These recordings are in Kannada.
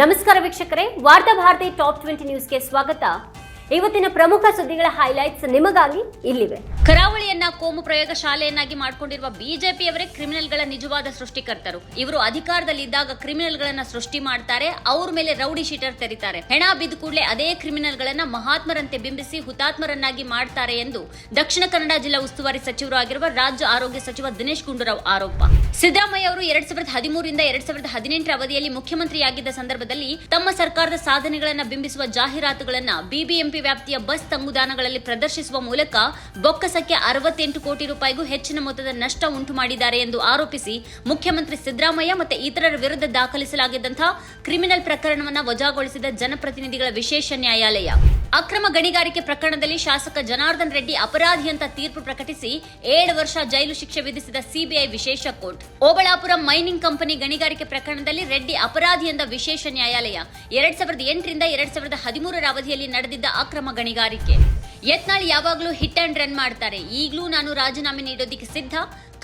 ನಮಸ್ಕಾರ ವೀಕ್ಷಕರೇ, ವಾರ್ತಾ ಭಾರತಿ ಟಾಪ್ ಟ್ವೆಂಟಿ ನ್ಯೂಸ್ಗೆ ಸ್ವಾಗತ. ಇವತ್ತಿನ ಪ್ರಮುಖ ಸುದ್ದಿಗಳ ಹೈಲೈಟ್ಸ್ ನಿಮಗಾಗಿ ಇಲ್ಲಿವೆ. ಕರಾವಳಿಯನ್ನ ಕೋಮು ಪ್ರಯೋಗ ಶಾಲೆಯನ್ನಾಗಿ ಮಾಡಿಕೊಂಡಿರುವ ಬಿಜೆಪಿಯವರೇ ಕ್ರಿಮಿನಲ್ಗಳ ನಿಜವಾದ ಸೃಷ್ಟಿಕರ್ತರು. ಇವರು ಅಧಿಕಾರದಲ್ಲಿದ್ದಾಗ ಕ್ರಿಮಿನಲ್ಗಳನ್ನ ಸೃಷ್ಟಿ ಮಾಡ್ತಾರೆ, ಅವ್ರ ಮೇಲೆ ರೌಡಿ ಶೀಟರ್ ತೆರೀತಾರೆ. ಹೆಣ ಬಿದ್ದ ಕೂಡಲೇ ಅದೇ ಕ್ರಿಮಿನಲ್ಗಳನ್ನ ಮಹಾತ್ಮರಂತೆ ಬಿಂಬಿಸಿ ಹುತಾತ್ಮರನ್ನಾಗಿ ಮಾಡ್ತಾರೆ ಎಂದು ದಕ್ಷಿಣ ಕನ್ನಡ ಜಿಲ್ಲಾ ಉಸ್ತುವಾರಿ ಸಚಿವರು ಆಗಿರುವ ರಾಜ್ಯ ಆರೋಗ್ಯ ಸಚಿವ ದಿನೇಶ್ ಗುಂಡೂರಾವ್ ಆರೋಪ. ಸಿದ್ದರಾಮಯ್ಯ ಅವರು ಎರಡ್ ಸಾವಿರದ ಹದಿಮೂರರಿಂದ ಎರಡ್ ಸಾವಿರದ ಹದಿನೆಂಟರ ಅವಧಿಯಲ್ಲಿ ಮುಖ್ಯಮಂತ್ರಿಯಾಗಿದ್ದ ಸಂದರ್ಭದಲ್ಲಿ ತಮ್ಮ ಸರ್ಕಾರದ ಸಾಧನೆಗಳನ್ನು ಬಿಂಬಿಸುವ ಜಾಹೀರಾತುಗಳನ್ನು ಬಿಬಿಎಂಪಿ ವ್ಯಾಪ್ತಿಯ ಬಸ್ ತಂಗುದಾಣಗಳಲ್ಲಿ ಪ್ರದರ್ಶಿಸುವ ಮೂಲಕ ಬೊಕ್ಕಸಕ್ಕೆ ಅರವತ್ತೆಂಟು ಕೋಟಿ ರೂಪಾಯಿಗೂ ಹೆಚ್ಚಿನ ಮೊತ್ತದ ನಷ್ಟ ಉಂಟು ಮಾಡಿದ್ದಾರೆ ಎಂದು ಆರೋಪಿಸಿ ಮುಖ್ಯಮಂತ್ರಿ ಸಿದ್ದರಾಮಯ್ಯ ಮತ್ತು ಇತರರ ವಿರುದ್ಧ ದಾಖಲಿಸಲಾಗಿದ್ದಂತಹ ಕ್ರಿಮಿನಲ್ ಪ್ರಕರಣವನ್ನು ವಜಾಗೊಳಿಸಿದ ಜನಪ್ರತಿನಿಧಿಗಳ ವಿಶೇಷ ನ್ಯಾಯಾಲಯ. ಅಕ್ರಮ ಗಣಿಗಾರಿಕೆ ಪ್ರಕರಣದಲ್ಲಿ ಶಾಸಕ ಜನಾರ್ದನ್ ರೆಡ್ಡಿ ಅಪರಾಧಿ ಅಂತ ತೀರ್ಪು ಪ್ರಕಟಿಸಿ ಏಳು ವರ್ಷ ಜೈಲು ಶಿಕ್ಷೆ ವಿಧಿಸಿದ ಸಿಬಿಐ ವಿಶೇಷ ಕೋರ್ಟ್. ಓಬಳಾಪುರ ಮೈನಿಂಗ್ ಕಂಪನಿ ಗಣಿಗಾರಿಕೆ ಪ್ರಕರಣದಲ್ಲಿ ರೆಡ್ಡಿ ಅಪರಾಧಿ ಎಂದ ವಿಶೇಷ ನ್ಯಾಯಾಲಯ ಎರಡ್ ಸಾವಿರದ ಎಂಟರಿಂದ ಎರಡ್ ಸಾವಿರದ ಹದಿಮೂರರ ಅವಧಿಯಲ್ಲಿ ನಡೆದಿದ್ದ ಅಕ್ರಮ ಗಣಿಗಾರಿಕೆ. ಯತ್ನಾಳ್ ಯಾವಾಗಲೂ ಹಿಟ್ ಅಂಡ್ ರನ್ ಮಾಡ್ತಾರೆ. ಈಗಲೂ ನಾನು ರಾಜೀನಾಮೆ ನೀಡೋದಿಕ್ಕೆ ಸಿದ್ಧ.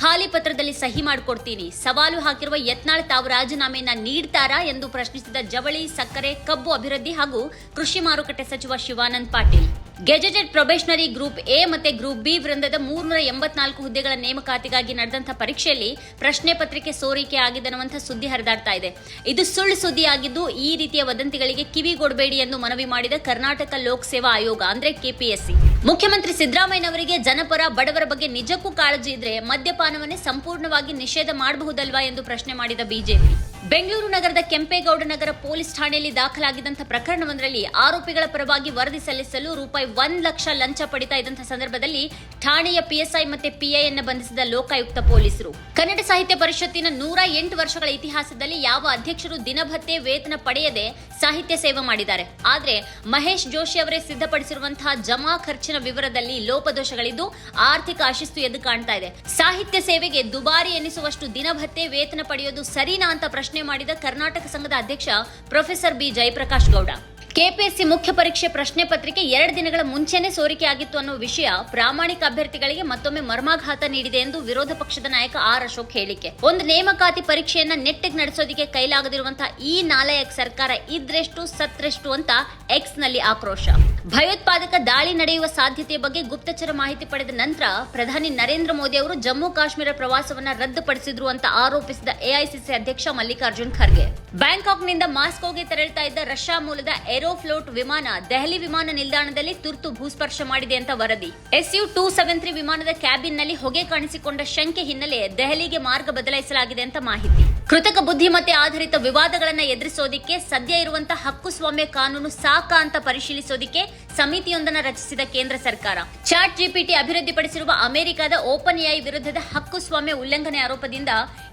ಖಾಲಿ ಪತ್ರದಲ್ಲಿ ಸಹಿ ಮಾಡಿಕೊಡ್ತೀನಿ. ಸವಾಲು ಹಾಕಿರುವ ಯತ್ನಾಳ್ ತಾವು ರಾಜೀನಾಮೆಯನ್ನ ನೀಡ್ತಾರಾ ಎಂದು ಪ್ರಶ್ನಿಸಿದ ಜವಳಿ ಸಕ್ಕರೆ ಕಬ್ಬು ಅಭಿವೃದ್ಧಿ ಹಾಗೂ ಕೃಷಿ ಮಾರುಕಟ್ಟೆ ಸಚಿವ Shivanand Patil. Gazetted probationary group A ಮತ್ತು ಗ್ರೂಪ್ ಬಿ ವೃಂದದ ಮೂರ್ನೂರ ಎಂಬತ್ನಾಲ್ಕು ಹುದ್ದೆಗಳ ನೇಮಕಾತಿಗಾಗಿ ನಡೆದಂಥ ಪರೀಕ್ಷೆಯಲ್ಲಿ ಪ್ರಶ್ನೆ ಪತ್ರಿಕೆ ಸೋರಿಕೆ ಆಗಿದನ್ನುವಂಥ ಸುದ್ದಿ ಹರಿದಾಡ್ತಾ ಇದೆ. ಇದು ಸುಳ್ಳು ಸುದ್ದಿ ಆಗಿದ್ದು, ಈ ರೀತಿಯ ವದಂತಿಗಳಿಗೆ ಕಿವಿಗೊಡಬೇಡಿ ಎಂದು ಮನವಿ ಮಾಡಿದ ಕರ್ನಾಟಕ ಲೋಕ್ ಸೇವಾ ಆಯೋಗ, ಅಂದ್ರೆ ಕೆಪಿಎಸ್ಸಿ. ಮುಖ್ಯಮಂತ್ರಿ ಸಿದ್ದರಾಮಯ್ಯನವರಿಗೆ ಜನಪರ, ಬಡವರ ಬಗ್ಗೆ ನಿಜಕ್ಕೂ ಕಾಳಜಿ ಇದ್ರೆ ಮದ್ಯಪಾನವನ್ನೇ ಸಂಪೂರ್ಣವಾಗಿ ನಿಷೇಧ ಮಾಡಬಹುದಲ್ವಾ ಎಂದು ಪ್ರಶ್ನೆ ಮಾಡಿದ ಬಿಜೆಪಿ. ಬೆಂಗಳೂರು ನಗರದ ಕೆಂಪೇಗೌಡ ನಗರ ಪೊಲೀಸ್ ಠಾಣೆಯಲ್ಲಿ ದಾಖಲಾಗಿದ್ದಂಥ ಪ್ರಕರಣವೊಂದರಲ್ಲಿ ಆರೋಪಿಗಳ ಪರವಾಗಿ ವರದಿ ಸಲ್ಲಿಸಲು ರೂಪಾಯಿ ಒಂದ್ ಲಕ್ಷ ಲಂಚ ಪಡಿತಾ ಇದ್ದಂಥ ಸಂದರ್ಭದಲ್ಲಿ ಠಾಣೆಯ ಪಿಎಸ್ಐ ಮತ್ತೆ ಅನ್ನು ಬಂಧಿಸಿದ ಲೋಕಾಯುಕ್ತ ಪೊಲೀಸರು. ಕನ್ನಡ ಸಾಹಿತ್ಯ ಪರಿಷತ್ತಿನ ನೂರ ಎಂಟು ವರ್ಷಗಳ ಇತಿಹಾಸದಲ್ಲಿ ಯಾವ ಅಧ್ಯಕ್ಷರು ದಿನಭತ್ತೆ ವೇತನ ಪಡೆಯದೆ ಸಾಹಿತ್ಯ ಸೇವೆ ಮಾಡಿದ್ದಾರೆ. ಆದರೆ ಮಹೇಶ್ ಜೋಶಿ ಅವರೇ ಸಿದ್ಧಪಡಿಸಿರುವಂತಹ ಜಮಾ ಖರ್ಚಿನ ವಿವರದಲ್ಲಿ ಲೋಪದೋಷಗಳಿದ್ದು ಆರ್ಥಿಕ ಅಶಿಸ್ತು ಎದ್ದು ಕಾಣ್ತಾ ಇದೆ. ಸಾಹಿತ್ಯ ಸೇವೆಗೆ ದುಬಾರಿ ಎನಿಸುವಷ್ಟು ದಿನಭತ್ತೆ ವೇತನ ಪಡೆಯೋದು ಸರಿನಾ ಅಂತ ಪ್ರಶ್ನೆ ಮಾಡಿದ ಕರ್ನಾಟಕ ಸಂಘದ ಅಧ್ಯಕ್ಷ professor B Jayaprakash Gowda. KPSC ಮುಖ್ಯ ಪರೀಕ್ಷೆ ಪ್ರಶ್ನೆ ಪತ್ರಿಕೆ ಎರಡು ದಿನಗಳ ಮುಂಚೆನೆ ಸೋರಿಕೆ ಆಗಿತ್ತು ಅನ್ನೋ ವಿಷಯ ಪ್ರಾಮಾಣಿಕ ಅಭ್ಯರ್ಥಿಗಳಿಗೆ ಮತ್ತೊಮ್ಮೆ ಮರ್ಮಾಘಾತ ನೀಡಿದೆ ಎಂದು ವಿರೋಧ ಪಕ್ಷದ ನಾಯಕ ಆರ್ ಅಶೋಕ್ ಹೇಳಿಕೆ. ಒಂದು ನೇಮಕಾತಿ ಪರೀಕ್ಷೆಯನ್ನ ನೆಟ್ಟಿಗೆ ನಡೆಸೋದಕ್ಕೆ ಕೈಲಾಗದಿರುವಂತಹ ಈ ನಾಲಯಕ್ ಸರ್ಕಾರ ಇದ್ರೆಷ್ಟು, ಸತ್ರೆಷ್ಟು ಅಂತ ಎಕ್ಸ್ನಲ್ಲಿ ಆಕ್ರೋಶ. ಭಯೋತ್ಪಾದಕ ದಾಳಿ ನಡೆಯುವ ಸಾಧ್ಯತೆಯ ಬಗ್ಗೆ ಗುಪ್ತಚರ ಮಾಹಿತಿ ಪಡೆದ ನಂತರ ಪ್ರಧಾನಿ ನರೇಂದ್ರ ಮೋದಿ ಅವರು ಜಮ್ಮು ಕಾಶ್ಮೀರ ಪ್ರವಾಸವನ್ನ ರದ್ದುಪಡಿಸಿದ್ರು ಅಂತ ಆರೋಪಿಸಿದ ಎಐಸಿಸಿ ಅಧ್ಯಕ್ಷ ಮಲ್ಲಿಕಾರ್ಜುನ್ ಖರ್ಗೆ. ಬ್ಯಾಂಕಾಕ್ನಿಂದ ಮಾಸ್ಕೋಗೆ ತೆರಳುತ್ತಾ ಇದ್ದ ರಷ್ಯಾ ಮೂಲದ ಏರೋಫ್ಲೋಟ್ ವಿಮಾನ ದೆಹಲಿ ವಿಮಾನ ನಿಲ್ದಾಣದಲ್ಲಿ ತುರ್ತು ಭೂಸ್ಪರ್ಶ ಮಾಡಿದೆ ಅಂತ ವರದಿ. ಎಸ್ಯು ಟೂ ಸೆವೆನ್ ತ್ರೀ ವಿಮಾನದ ಕ್ಯಾಬಿನ್ನಲ್ಲಿ ಹೊಗೆ ಕಾಣಿಸಿಕೊಂಡ ಶಂಕೆ ಹಿನ್ನೆಲೆ ದೆಹಲಿಗೆ ಮಾರ್ಗ ಬದಲಾಯಿಸಲಾಗಿದೆ ಅಂತ ಮಾಹಿತಿ. ಕೃತಕ ಬುದ್ಧಿಮತ್ತೆ ಆಧಾರಿತ ವಿವಾದಗಳನ್ನು ಎದುರಿಸೋದಿಕ್ಕೆ ಸದ್ಯ ಇರುವಂತಹ ಹಕ್ಕುಸ್ವಾಮ್ಯ ಕಾನೂನು ಸಾಕ ಅಂತ ಪರಿಶೀಲಿಸೋದಿಕ್ಕೆ ಸಮಿತಿಯೊಂದನ್ನು ರಚಿಸಿದ ಕೇಂದ್ರ ಸರ್ಕಾರ. ಚಾಟ್ ಜಿಪಿಟಿ ಅಭಿವೃದ್ಧಿಪಡಿಸಿರುವ ಅಮೆರಿಕದ ಓಪನ್ ಎಐ ವಿರುದ್ಧದ ಹಕ್ಕುಸ್ವಾಮ್ಯ ಉಲ್ಲಂಘನೆ ಆರೋಪದಿಂದ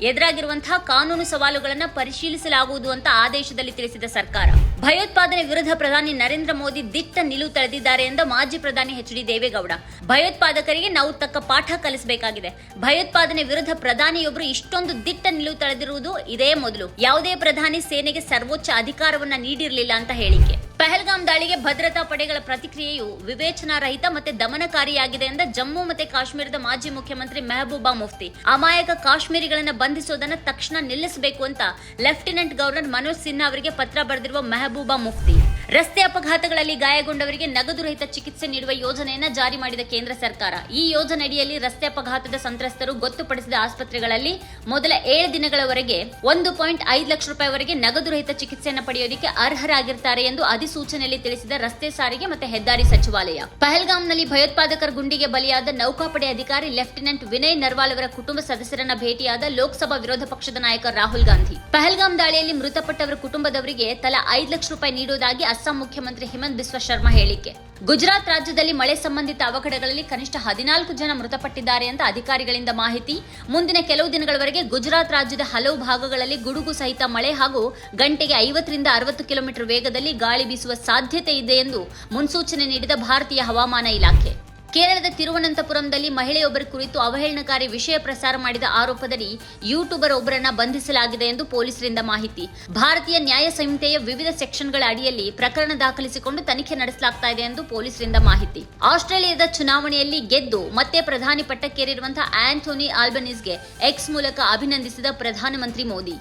ಎದುರಾಗಿರುವಂತಹ ಕಾನೂನು ಸವಾಲುಗಳನ್ನು ಪರಿಶೀಲಿಸಲಾಗುವುದು ಅಂತ ಆದೇಶದಲ್ಲಿ ತಿಳಿಸಿದ ಸರ್ಕಾರ. ಭಯೋತ್ಪಾದನೆ ವಿರುದ್ಧ ಪ್ರಧಾನಿ ನರೇಂದ್ರ ಮೋದಿ ದಿಟ್ಟ ನಿಲುವು ತಳೆದಿದ್ದಾರೆ ಎಂದ ಮಾಜಿ ಪ್ರಧಾನಿ ಎಚ್ ಡಿ ದೇವೇಗೌಡ. ಭಯೋತ್ಪಾದಕರಿಗೆ ನಾವು ತಕ್ಕ ಪಾಠ ಕಲಿಸಬೇಕಾಗಿದೆ. ಭಯೋತ್ಪಾದನೆ ವಿರುದ್ಧ ಪ್ರಧಾನಿಯೊಬ್ಬರು ಇಷ್ಟೊಂದು ದಿಟ್ಟ ನಿಲುವು ತಳೆದಿರುವುದು ಇದೇ ಮೊದಲು. ಯಾವುದೇ ಪ್ರಧಾನಿ ಸೇನೆಗೆ ಸರ್ವೋಚ್ಚ ಅಧಿಕಾರವನ್ನ ನೀಡಿರಲಿಲ್ಲ ಅಂತ ಹೇಳಿಕೆ. ಪಹಲ್ಗಾಮ್ ದಾಳಿಗೆ ಭದ್ರತಾ ಪಡೆಗಳ ಪ್ರತಿಕ್ರಿಯೆಯು ವಿವೇಚನಾರಹಿತ ಮತ್ತೆ ದಮನಕಾರಿಯಾಗಿದೆ ಎಂದ ಜಮ್ಮು ಮತ್ತೆ ಕಾಶ್ಮೀರದ ಮಾಜಿ ಮುಖ್ಯಮಂತ್ರಿ ಮೆಹಬೂಬಾ ಮುಫ್ತಿ. ಅಮಾಯಕ ಕಾಶ್ಮೀರಿಗಳನ್ನ ಬಂಧಿಸೋದನ್ನ ತಕ್ಷಣ ನಿಲ್ಲಿಸಬೇಕು ಅಂತ ಲೆಫ್ಟಿನೆಂಟ್ ಗವರ್ನರ್ ಮನೋಜ್ ಸಿನ್ಹಾ ಅವರಿಗೆ ಪತ್ರ ಬರೆದಿರುವ ಮೆಹಬೂಬಾ ಮುಫ್ತಿ. ರಸ್ತೆ ಅಪಘಾತಗಳಲ್ಲಿ ಗಾಯಗೊಂಡವರಿಗೆ ನಗದು ರಹಿತ ಚಿಕಿತ್ಸೆ ನೀಡುವ ಯೋಜನೆಯನ್ನ ಜಾರಿ ಮಾಡಿದ ಕೇಂದ್ರ ಸರ್ಕಾರ. ಈ ಯೋಜನೆಯಡಿಯಲ್ಲಿ ರಸ್ತೆ ಅಪಘಾತದ ಸಂತ್ರಸ್ತರು ಗೊತ್ತುಪಡಿಸಿದ ಆಸ್ಪತ್ರೆಗಳಲ್ಲಿ ಮೊದಲ ಏಳು ದಿನಗಳವರೆಗೆ ಒಂದು ಪಾಯಿಂಟ್ ಐದು ಲಕ್ಷ ರೂಪಾಯಿವರೆಗೆ ನಗದು ರಹಿತ ಚಿಕಿತ್ಸೆಯನ್ನು ಪಡೆಯೋದಕ್ಕೆ ಅರ್ಹರಾಗಿರ್ತಾರೆ ಎಂದು ಅಧಿಸೂಚನೆಯಲ್ಲಿ ತಿಳಿಸಿದ ರಸ್ತೆ ಸಾರಿಗೆ ಮತ್ತು ಹೆದ್ದಾರಿ ಸಚಿವಾಲಯ. ಪಹಲ್ಗಾಮ್ನಲ್ಲಿ ಭಯೋತ್ಪಾದಕರ ಗುಂಡಿಗೆ ಬಲಿಯಾದ ನೌಕಾಪಡೆ ಅಧಿಕಾರಿ ಲೆಫ್ಟಿನೆಂಟ್ ವಿನಯ್ ನರ್ವಾಲ್ ಅವರ ಕುಟುಂಬ ಸದಸ್ಯರನ್ನ ಭೇಟಿಯಾದ ಲೋಕಸಭಾ ವಿರೋಧ ಪಕ್ಷದ ನಾಯಕ ರಾಹುಲ್ ಗಾಂಧಿ. ಪಹಲ್ಗಾಮ್ ದಾಳಿಯಲ್ಲಿ ಮೃತಪಟ್ಟವರ ಕುಟುಂಬದವರಿಗೆ ತಲಾ ಐದು ಲಕ್ಷ ರೂಪಾಯಿ ನೀಡುವುದಾಗಿ ಅಸ್ಸಾಂ ಮುಖ್ಯಮಂತ್ರಿ ಹಿಮಂತ್ ಬಿಸ್ವಾ ಶರ್ಮಾ ಹೇಳಿಕೆ. ಗುಜರಾತ್ ರಾಜ್ಯದಲ್ಲಿ ಮಳೆ ಸಂಬಂಧಿತ ಅವಘಡಗಳಲ್ಲಿ ಕನಿಷ್ಠ ಹದಿನಾಲ್ಕು ಜನ ಮೃತಪಟ್ಟಿದ್ದಾರೆ ಅಂತ ಅಧಿಕಾರಿಗಳಿಂದ ಮಾಹಿತಿ. ಮುಂದಿನ ಕೆಲವು ದಿನಗಳವರೆಗೆ ಗುಜರಾತ್ ರಾಜ್ಯದ ಹಲವು ಭಾಗಗಳಲ್ಲಿ ಗುಡುಗು ಸಹಿತ ಮಳೆ ಹಾಗೂ ಗಂಟೆಗೆ ಐವತ್ತರಿಂದ ಅರವತ್ತು ಕಿಲೋಮೀಟರ್ ವೇಗದಲ್ಲಿ ಗಾಳಿ ಬೀಸುವ ಸಾಧ್ಯತೆ ಇದೆ ಎಂದು ಮುನ್ಸೂಚನೆ ನೀಡಿದ ಭಾರತೀಯ ಹವಾಮಾನ ಇಲಾಖೆ. ಕೇರಳದ ತಿರುವನಂತಪುರಂದಲ್ಲಿ ಮಹಿಳೆಯೊಬ್ಬರ ಕುರಿತು ಅವಹೇಳನಕಾರಿ ವಿಷಯ ಪ್ರಸಾರ ಮಾಡಿದ ಆರೋಪದಡಿ ಯೂಟ್ಯೂಬರ್ ಒಬ್ಬರನ್ನ ಬಂಧಿಸಲಾಗಿದೆ ಎಂದು ಪೊಲೀಸರಿಂದ ಮಾಹಿತಿ. ಭಾರತೀಯ ನ್ಯಾಯ ಸಂಹಿತೆಯ ವಿವಿಧ ಸೆಕ್ಷನ್ಗಳ ಅಡಿಯಲ್ಲಿ ಪ್ರಕರಣ ದಾಖಲಿಸಿಕೊಂಡು ತನಿಖೆ ನಡೆಸಲಾಗ್ತಾ ಇದೆ ಎಂದು ಪೊಲೀಸರಿಂದ ಮಾಹಿತಿ. ಆಸ್ಟ್ರೇಲಿಯಾದ ಚುನಾವಣೆಯಲ್ಲಿ ಗೆದ್ದು ಮತ್ತೆ ಪ್ರಧಾನಿ ಪಟ್ಟಕ್ಕೇರಿರುವಂತಹ ಆಂಥೋನಿ ಆಲ್ಬನೀಸ್ಗೆ ಎಕ್ಸ್ ಮೂಲಕ ಅಭಿನಂದಿಸಿದ ಪ್ರಧಾನಮಂತ್ರಿ ಮೋದಿ.